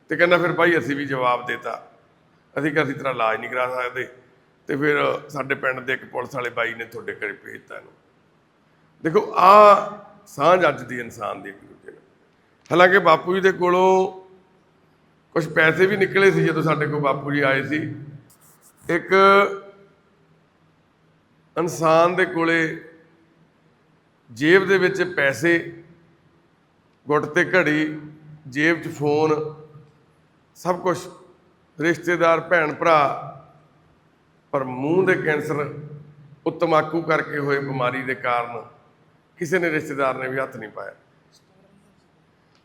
ਤੇ ਕਹਿੰਦਾ ਫਿਰ ਭਾਈ ਅਸੀਂ ਵੀ ਜਵਾਬ ਦੇਤਾ। ਅਸੀਂ ਕਿਹਾ ਅਸੀਂ ਤੇਰਾ ਇਲਾਜ ਨਹੀਂ ਕਰਾ ਸਕਦੇ। ਤੇ ਫਿਰ ਸਾਡੇ ਪਿੰਡ ਦੇ ਇੱਕ ਪੁਲਿਸ ਵਾਲੇ ਬਾਈ ਨੇ ਤੁਹਾਡੇ ਘਰੇ ਭੇਜਤਾ ਇਹਨੂੰ। ਦੇਖੋ, ਆ ਸਾਂਝ ਅੱਜ ਦੀ ਇਨਸਾਨ ਦੀ ਇੱਕ ਦੂਜੇ ਨਾਲ। ਹਾਲਾਂਕਿ ਬਾਪੂ ਜੀ ਦੇ ਕੋਲੋਂ ਕੁਝ ਪੈਸੇ ਵੀ ਨਿਕਲੇ ਸੀ ਜਦੋਂ ਸਾਡੇ ਕੋਲ ਬਾਪੂ ਜੀ ਆਏ ਸੀ। ਇੱਕ ਇਨਸਾਨ ਦੇ ਕੋਲੇ ਜੇਬ ਦੇ ਵਿੱਚ ਪੈਸੇ, ਗੁੱਟ ਤੇ ਘੜੀ, ਜੇਬ 'ਚ ਫੋਨ, ਸਭ ਕੁਝ ਰਿਸ਼ਤੇਦਾਰ ਭੈਣ ਭਰਾ ਪਰ ਮੂੰਹ ਦੇ ਕੈਂਸਰ ਉਹ ਤਮਾਕੂ ਕਰਕੇ ਹੋਏ ਬਿਮਾਰੀ ਦੇ ਕਾਰਨ ਕਿਸੇ ਨੇ ਰਿਸ਼ਤੇਦਾਰ ਨੇ ਵੀ ਹੱਥ ਨਹੀਂ ਪਾਇਆ।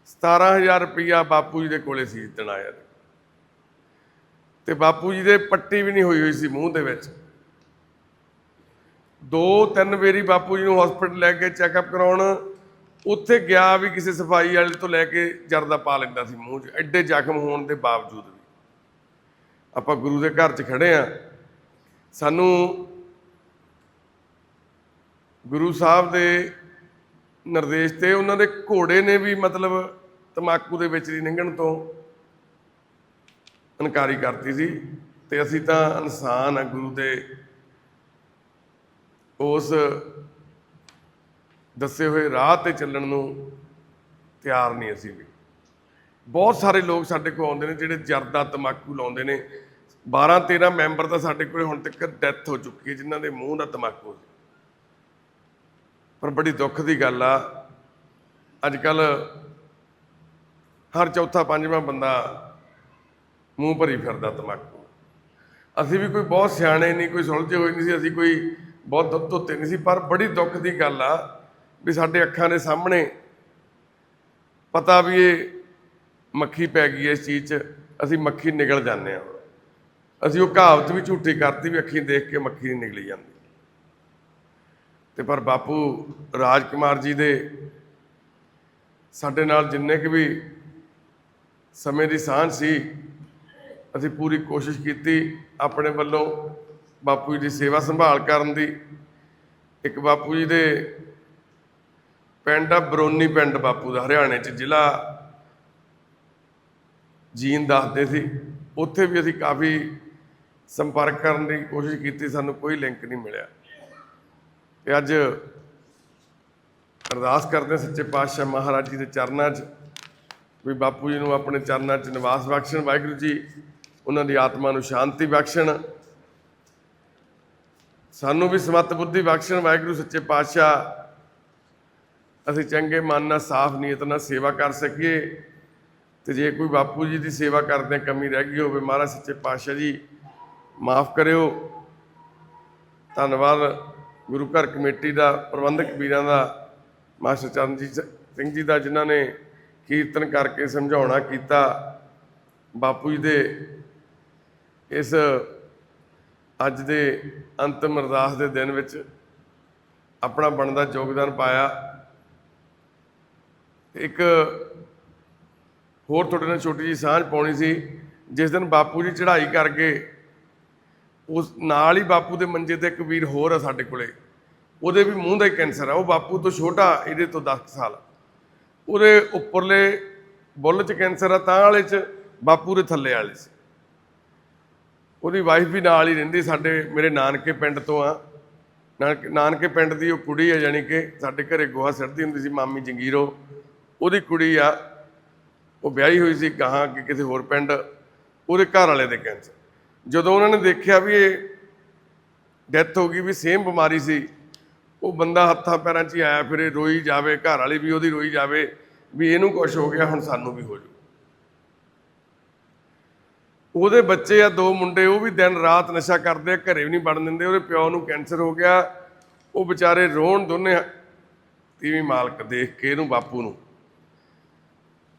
17000 ਰੁਪਇਆ ਬਾਪੂ ਜੀ ਦੇ ਕੋਲੇ ਸੀ ਜਿੱਦਣ ਆਇਆ। ਤੇ। ਬਾਪੂ ਜੀ ਦੇ ਪੱਟੀ ਵੀ ਨਹੀਂ ਹੋਈ ਹੋਈ ਸੀ ਮੂੰਹ ਦੇ ਵਿੱਚ। ਦੋ ਤਿੰਨ ਵਾਰੀ ਬਾਪੂ ਜੀ ਨੂੰ ਹਸਪੀਟਲ ਲੈ ਕੇ ਚੈੱਕਅਪ ਕਰਾਉਣ, ਉੱਥੇ ਗਿਆ ਵੀ ਕਿਸੇ ਸਫ਼ਾਈ ਵਾਲੇ ਤੋਂ ਲੈ ਕੇ ਜਰਦਾ ਪਾ ਲੈਂਦਾ ਸੀ ਮੂੰਹ 'ਚ, ਐਡੇ ਜ਼ਖਮ ਹੋਣ ਦੇ ਬਾਵਜੂਦ ਵੀ। ਆਪਾਂ ਗੁਰੂ ਦੇ ਘਰ 'ਚ ਖੜੇ ਆ। ਸਾਨੂੰ ਗੁਰੂ ਸਾਹਿਬ ਦੇ ਨਿਰਦੇਸ਼ ਤੇ ਉਹਨਾਂ ਦੇ ਘੋੜੇ ਨੇ ਵੀ ਮਤਲਬ ਤਮਾਕੂ ਦੇ ਵਿੱਚ ਦੀ ਲੰਘਣ ਤੋਂ ਇਨਕਾਰੀ ਕਰਤੀ ਸੀ ਤੇ ਅਸੀਂ ਤਾਂ ਇਨਸਾਨ ਆ ਗੁਰੂ ਦੇ ਉਸ ਦੱਸੇ ਹੋਏ ਰਾਹ ਤੇ ਚੱਲਣ ਨੂੰ ਤਿਆਰ ਨਹੀਂ ਅਸੀਂ ਵੀ। ਬਹੁਤ ਸਾਰੇ ਲੋਕ ਸਾਡੇ ਕੋਲ ਆਉਂਦੇ ਨੇ ਜਿਹੜੇ ਜਰਦਾ ਤਮਾਕੂ ਲਾਉਂਦੇ ਨੇ। 12 13 ਮੈਂਬਰ ਤਾਂ ਸਾਡੇ ਕੋਲ ਹੁਣ ਤੱਕ ਡੈਥ ਹੋ ਚੁੱਕੀ ਹੈ, ਜਿਨ੍ਹਾਂ ਦੇ ਮੂੰਹ ਦਾ ਤਮਾਕੂ ਸੀ। ਪਰ ਬੜੀ ਦੁੱਖ ਦੀ ਗੱਲ ਆ ਅੱਜ ਕੱਲ ਹਰ ਚੌਥਾ, ਪੰਜਵਾਂ ਬੰਦਾ ਮੂੰਹ ਭਰੀ ਫਿਰਦਾ ਤਮਾਕੂ। ਅਸੀਂ ਵੀ ਕੋਈ ਬਹੁਤ ਸਿਆਣੇ ਨਹੀਂ, ਕੋਈ ਸੁਲਝੇ ਹੋਏ ਨਹੀਂ ਸੀ, ਅਸੀਂ ਕੋਈ ਬਹੁਤ ਦੁੱਧ ਧੋਤੇ ਨਹੀਂ ਸੀ, ਪਰ ਬੜੀ ਦੁੱਖ ਦੀ ਗੱਲ ਆ ਵੀ ਸਾਡੇ ਅੱਖਾਂ ਦੇ ਸਾਹਮਣੇ ਪਤਾ ਵੀ ਇਹ ਮੱਖੀ ਪੈ ਗਈ ਇਸ ਚੀਜ਼ 'ਚ, ਅਸੀਂ ਮੱਖੀ ਨਿਕਲ ਜਾਂਦੇ ਹਾਂ। ਅਸੀਂ ਉਹ ਕਹਾਵਤ ਵੀ ਝੂਠੀ ਕਰਤੀ ਵੀ ਅੱਖੀਂ ਦੇਖ ਕੇ ਮੱਖੀ ਨਹੀਂ ਨਿਕਲੀ ਜਾਂਦੀ। ਤੇ ਪਰ ਬਾਪੂ ਰਾਜਕੁਮਾਰ ਜੀ ਦੇ ਸਾਡੇ ਨਾਲ ਜਿੰਨੇ ਕੁ ਵੀ ਸਮੇਂ ਦੀ ਸਾਂਝ ਸੀ, ਅਸੀਂ ਪੂਰੀ ਕੋਸ਼ਿਸ਼ ਕੀਤੀ ਆਪਣੇ ਵੱਲੋਂ ਬਾਪੂ ਜੀ ਦੀ ਸੇਵਾ ਸੰਭਾਲ ਕਰਨ ਦੀ। ਇੱਕ ਬਾਪੂ ਜੀ ਦੇ ਪਿੰਡ ਆ ਬਰੋਨੀ ਪਿੰਡ ਬਾਪੂ ਦਾ, ਹਰਿਆਣੇ ਚ ਜ਼ਿਲ੍ਹਾ ਜੀਨ ਦੱਸਦੇ ਸੀ। ਉੱਥੇ ਵੀ ਅਸੀਂ ਕਾਫੀ ਸੰਪਰਕ ਕਰਨ ਦੀ ਕੋਸ਼ਿਸ਼ ਕੀਤੀ, ਸਾਨੂੰ ਕੋਈ ਲਿੰਕ ਨਹੀਂ ਮਿਲਿਆ। ਤੇ ਅੱਜ ਅਰਦਾਸ ਕਰਦੇ ਸੱਚੇ ਪਾਤਸ਼ਾਹ ਮਹਾਰਾਜ ਜੀ ਦੇ ਚਰਨਾਂ 'ਚ ਵੀ ਬਾਪੂ ਜੀ ਨੂੰ ਆਪਣੇ ਚਰਨਾਂ 'ਚ ਨਿਵਾਸ ਬਖਸ਼ਣ, ਵਾਹਿਗੁਰੂ ਜੀ ਉਹਨਾਂ ਦੀ ਆਤਮਾ ਨੂੰ ਸ਼ਾਂਤੀ ਬਖਸ਼ਣ, ਸਾਨੂੰ ਵੀ ਸਮਤ ਬੁੱਧੀ ਬਖਸ਼ਣ, ਵਾਹਿਗੁਰੂ ਸੱਚੇ ਪਾਤਸ਼ਾਹ ਅਸੀਂ ਚੰਗੇ ਮਨ ਨਾਲ ਸਾਫ਼ ਨੀਅਤ ਨਾਲ ਸੇਵਾ ਕਰ ਸਕੀਏ ਤੇ ਜੇ ਕੋਈ ਬਾਪੂ ਜੀ ਦੀ ਸੇਵਾ ਕਰਦੇ, ਕਮੀ ਰਹਿ ਗਈ ਹੋਵੇ, ਮਹਾਰਾਜ ਸੱਚੇ ਪਾਤਸ਼ਾਹ ਜੀ ਮਾਫ ਕਰਿਓ। ਧੰਨਵਾਦ ਗੁਰੂ ਘਰ ਕਮੇਟੀ ਦਾ, ਪ੍ਰਬੰਧਕ ਵੀਰਾਂ ਦਾ, ਮਾਸਟਰ ਚਰਨਜੀਤ ਸਿੰਘ ਜੀ ਦਾ, ਜਿਨ੍ਹਾਂ ਨੇ ਕੀਰਤਨ ਕਰਕੇ ਸਮਝਾਉਣਾ ਕੀਤਾ। ਬਾਪੂ ਜੀ ਦੇ ਇਸ ਅੱਜ ਦੇ ਅੰਤਮ ਅਰਦਾਸ ਦੇ ਦਿਨ ਵਿੱਚ ਆਪਣਾ ਬਣਦਾ ਯੋਗਦਾਨ ਪਾਇਆ। ਇੱਕ ਹੋਰ ਤੁਹਾਡੇ ਨਾਲ ਛੋਟੀ ਜੀ ਸਾਂਝ ਪਾਉਣੀ ਸੀ। ਜਿਸ ਦਿਨ ਬਾਪੂ ਜੀ ਚੜ੍ਹਾਈ ਕਰਕੇ ਉਸ ਨਾਲ ਹੀ ਬਾਪੂ ਦੇ ਮੰਜੇ ਤੇ ਇੱਕ ਵੀਰ ਹੋਰ ਆ ਸਾਡੇ ਕੋਲੇ। ਉਹਦੇ ਵੀ ਮੂੰਹ ਦਾ ਹੀ ਕੈਂਸਰ ਆ। ਉਹ ਬਾਪੂ ਤੋਂ ਛੋਟਾ, ਇਹਦੇ ਤੋਂ 10 ਸਾਲ। ਉਹਦੇ ਉੱਪਰਲੇ ਬੁੱਲ 'ਚ ਕੈਂਸਰ ਆ, ਤਾਂ ਵਾਲੇ 'ਚ ਬਾਪੂ ਦੇ ਥੱਲੇ ਵਾਲੇ 'ਚ ਉਹਦੀ ਵਾਈਫ ਵੀ ਨਾਲ ਹੀ ਰਹਿੰਦੀ, ਸਾਡੇ, ਮੇਰੇ ਨਾਨਕੇ ਪਿੰਡ ਤੋਂ ਆ। ਨਾਨਕ- ਨਾਨਕੇ ਪਿੰਡ ਦੀ ਉਹ ਕੁੜੀ ਆ, ਜਾਣੀ ਕਿ ਸਾਡੇ ਘਰੇ ਗੋਹਾ ਸੜਦੀ ਹੁੰਦੀ ਸੀ, ਮਾਮੀ ਜੰਗੀਰੋ। ਉਹਦੀ ਕੁੜੀ ਆ, ਉਹ ਵਿਆਹੀ ਹੋਈ ਸੀ ਗਾਹਾਂ ਕਿ ਕਿਸੇ ਹੋਰ ਪਿੰਡ। ਉਹਦੇ ਘਰ ਵਾਲੇ ਦੇ ਕੈਂਸਰ। ਜਦੋਂ ਉਹਨਾਂ ਨੇ ਦੇਖਿਆ ਵੀ ਇਹ ਡੈਥ ਹੋ ਗਈ, ਵੀ ਸੇਮ ਬਿਮਾਰੀ ਸੀ, ਉਹ ਬੰਦਾ ਹੱਥਾਂ ਪੈਰਾਂ 'ਚ ਹੀ ਆਇਆ, ਫਿਰ ਇਹ ਰੋਈ ਜਾਵੇ, ਘਰ ਵਾਲੀ ਵੀ ਉਹਦੀ ਰੋਈ ਜਾਵੇ, ਵੀ ਇਹਨੂੰ ਕੁਝ ਹੋ ਗਿਆ, ਹੁਣ ਸਾਨੂੰ ਵੀ ਹੋ ਜੂ। ਉਹਦੇ ਬੱਚੇ ਆ ਦੋ ਮੁੰਡੇ, ਉਹ ਵੀ ਦਿਨ ਰਾਤ ਨਸ਼ਾ ਕਰਦੇ ਆ, ਘਰੇ ਵੀ ਨਹੀਂ ਵੜਨ ਦਿੰਦੇ, ਉਹਦੇ ਪਿਓ ਨੂੰ ਕੈਂਸਰ ਹੋ ਗਿਆ, ਉਹ ਵਿਚਾਰੇ ਰੋਣ ਦੋਨੇ ਤੀਵੀਂ ਮਾਲਕ ਦੇਖ ਕੇ ਇਹਨੂੰ ਬਾਪੂ ਨੂੰ।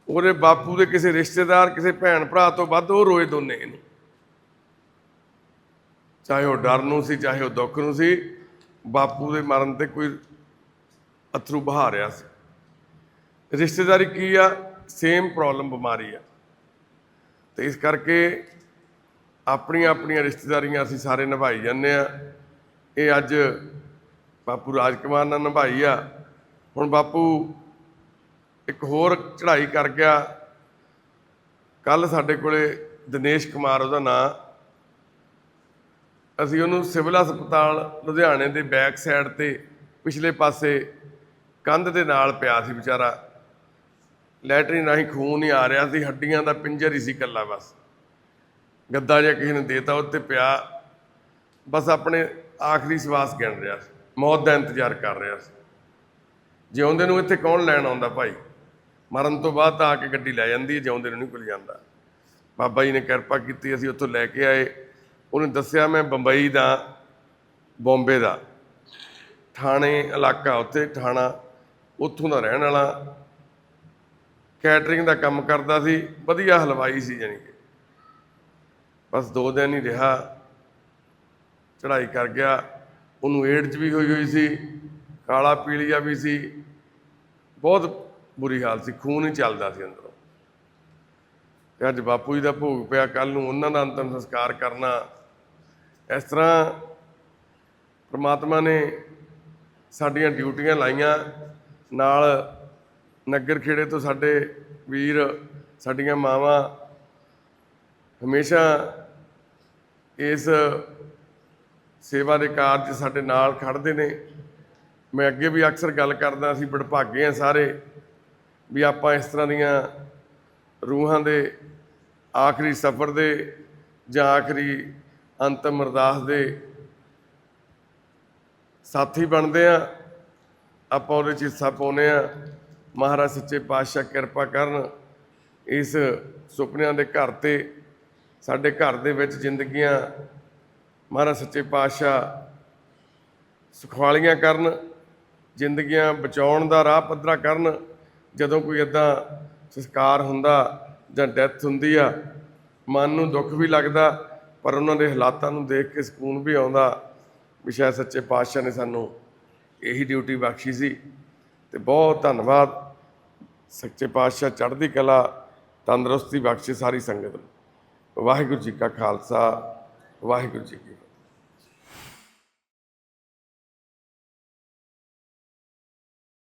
ਉਹਦੇ ਬਾਪੂ ਦੇ ਕਿਸੇ ਰਿਸ਼ਤੇਦਾਰ, ਕਿਸੇ ਭੈਣ ਭਰਾ ਤੋਂ ਵੱਧ ਉਹ ਰੋਏ ਦੋਨੇ ਇਹਨੂੰ। ਚਾਹੇ ਉਹ ਡਰ ਨੂੰ ਸੀ, ਚਾਹੇ ਉਹ ਦੁੱਖ ਨੂੰ ਸੀ, ਬਾਪੂ ਦੇ ਮਰਨ ਤੇ ਕੋਈ ਅਥਰੂ ਬਹਾ ਰਿਹਾ ਸੀ। ਰਿਸ਼ਤੇਦਾਰੀ ਕੀ ਆ? ਸੇਮ ਪ੍ਰੋਬਲਮ ਬਿਮਾਰੀ ਆ। ਤੇ ਇਸ ਕਰਕੇ ਆਪਣੀਆਂ ਆਪਣੀਆਂ ਰਿਸ਼ਤੇਦਾਰੀਆਂ ਅਸੀਂ ਸਾਰੇ ਨਿਭਾਈ ਜਾਂਦੇ ਆ ਇਹ ਅੱਜ ਬਾਪੂ ਰਾਜਕੁਮਾਰ ਨਾਲ ਨਿਭਾਈ ਆ। ਹੁਣ ਬਾਪੂ ਇੱਕ ਹੋਰ ਚੜ੍ਹਾਈ ਕਰ ਗਿਆ। ਕੱਲ ਸਾਡੇ ਕੋਲੇ ਦਿਨੇਸ਼ ਕੁਮਾਰ, ਉਹਦਾ ਨਾਂ ਅਸੀਂ ਉਹਨੂੰ ਸਿਵਲ ਹਸਪਤਾਲ ਲੁਧਿਆਣੇ ਦੇ ਬੈਕ ਸਾਈਡ ਤੇ ਪਿਛਲੇ ਪਾਸੇ ਕੰਧ ਦੇ ਨਾਲ ਪਿਆ ਸੀ ਵਿਚਾਰਾ। ਲੈਟਰੀ ਰਾਹੀਂ ਖੂਨ ਹੀ ਆ ਰਿਹਾ ਸੀ, ਹੱਡੀਆਂ ਦਾ ਪਿੰਜਰ ਹੀ ਸੀ ਕੱਲਾ ਬਸ। ਗੱਦਾ ਜਿਹਾ ਕਿਸੇ ਨੇ ਦੇਤਾ ਉੱਤੇ ਪਿਆ। ਬਸ ਆਪਣੇ ਆਖਰੀ ਸਵਾਸ ਗਿਣ ਰਿਹਾ ਸੀ, ਮੌਤ ਦਾ ਇੰਤਜ਼ਾਰ ਕਰ ਰਿਹਾ ਸੀ। ਜਿਉਂਦੇ ਨੂੰ ਇੱਥੇ ਕੌਣ ਲੈਣ ਆਉਂਦਾ ਭਾਈ? ਮਰਨ ਤੋਂ ਬਾਅਦ ਤਾਂ ਆ ਕੇ ਗੱਡੀ ਲੈ ਜਾਂਦੀ ਹੈ, ਜਿਉਂਦੇ ਨੂੰ ਨਹੀਂ ਕੋਈ ਜਾਂਦਾ ਬਾਬਾ ਜੀ ਨੇ ਕਿਰਪਾ ਕੀਤੀ, ਅਸੀਂ ਉੱਥੋਂ ਲੈ ਕੇ ਆਏ। ਉਹਨੇ ਦੱਸਿਆ, ਮੈਂ ਬੰਬਈ ਦਾ, ਬੰਬੇ ਦਾ ਥਾਣੇ ਇਲਾਕਾ ਉੱਥੇ ਥਾਣਾ ਉੱਥੋਂ ਦਾ ਰਹਿਣ ਵਾਲਾ, ਕੈਟਰਿੰਗ ਦਾ ਕੰਮ ਕਰਦਾ ਸੀ, ਵਧੀਆ ਹਲਵਾਈ ਸੀ ਜਾਨੀ ਕਿ। ਬਸ ਦੋ ਦਿਨ ਹੀ ਰਿਹਾ, ਚੜ੍ਹਾਈ ਕਰ ਗਿਆ, ਉਹਨੂੰ ਏਡਜ਼ ਵੀ ਹੋਈ ਹੋਈ ਸੀ, ਕਾਲਾ ਪੀਲੀਆ ਵੀ ਸੀ, ਬਹੁਤ ਬੁਰੀ ਹਾਲ ਸੀ, ਖੂਨ ਹੀ ਚੱਲਦਾ ਸੀ ਅੰਦਰੋਂ। ਤੇ ਅੱਜ ਬਾਪੂ ਜੀ ਦਾ ਭੋਗ ਪਿਆ ਕੱਲ ਨੂੰ ਉਹਨਾਂ ਦਾ ਅੰਤਮ ਸੰਸਕਾਰ ਕਰਨਾ ਇਸ ਤਰ੍ਹਾਂ ਪ੍ਰਮਾਤਮਾ ਨੇ ਸਾਡੀਆਂ ਡਿਊਟੀਆਂ ਲਾਈਆਂ। ਨਾਲ ਨਗਰ ਖੇੜੇ ਤੋਂ ਸਾਡੇ ਵੀਰ, ਸਾਡੀਆਂ ਮਾਵਾਂ ਹਮੇਸ਼ਾ ਇਸ ਸੇਵਾ ਦੇ ਕਾਰਜ ਸਾਡੇ ਨਾਲ ਖੜਦੇ ਨੇ। ਮੈਂ ਅੱਗੇ ਵੀ ਅਕਸਰ ਗੱਲ ਕਰਦਾ, ਅਸੀਂ ਬੜਭਾਗੇ ਆ ਸਾਰੇ, ਵੀ ਆਪਾਂ ਇਸ ਤਰ੍ਹਾਂ ਦੀਆਂ ਰੂਹਾਂ ਦੇ ਆਖਰੀ ਸਫ਼ਰ ਦੇ ਜਾਂ ਆਖਰੀ ਅੰਤਮ ਅਰਦਾਸ ਦੇ ਸਾਥੀ ਬਣਦੇ ਆ। ਆਪਾਂ ਉਹਦੇ 'ਚ ਹਿੱਸਾ ਪਾਉਂਦੇ ਆ। ਮਹਾਰਾਜ ਸੱਚੇ ਪਾਤਸ਼ਾਹ ਕਿਰਪਾ ਕਰਨ ਇਸ ਸੁਪਨਿਆਂ ਦੇ ਘਰ ਤੇ, ਸਾਡੇ ਘਰ ਦੇ ਵਿੱਚ ਜ਼ਿੰਦਗੀਆਂ ਮਹਾਰਾਜ ਸੱਚੇ ਪਾਤਸ਼ਾਹ ਸੁਖਵਾਲੀਆਂ ਕਰਨ, ਜ਼ਿੰਦਗੀਆਂ ਬਚਾਉਣ ਦਾ ਰਾਹ ਪੱਧਰਾ ਕਰਨ। ਜਦੋਂ ਕੋਈ ਇਦਾਂ ਸੰਸਕਾਰ ਹੁੰਦਾ ਜਾਂ ਡੈਥ ਹੁੰਦੀ ਆ, ਮਨ ਨੂੰ ਦੁੱਖ ਵੀ ਲੱਗਦਾ ਪਰ ਉਹਨਾਂ ਦੇ ਹਾਲਾਤਾਂ ਨੂੰ ਦੇਖ ਕੇ ਸਕੂਨ ਵੀ ਆਉਂਦਾ ਵੀ ਸ਼ਾਇਦ ਸੱਚੇ ਪਾਤਸ਼ਾਹ ਨੇ ਸਾਨੂੰ ਇਹੀ ਡਿਊਟੀ ਬਖਸ਼ੀ ਸੀ ਤੇ ਬਹੁਤ ਧੰਨਵਾਦ। ਸੱਚੇ ਪਾਤਸ਼ਾਹ ਚੜ੍ਹਦੀ ਕਲਾ, ਤੰਦਰੁਸਤੀ ਬਖਸ਼ੇ ਸਾਰੀ ਸੰਗਤ ਨੂੰ। ਵਾਹਿਗੁਰੂ ਜੀ ਕਾ ਖਾਲਸਾ, ਵਾਹਿਗੁਰੂ ਜੀ ਕੀ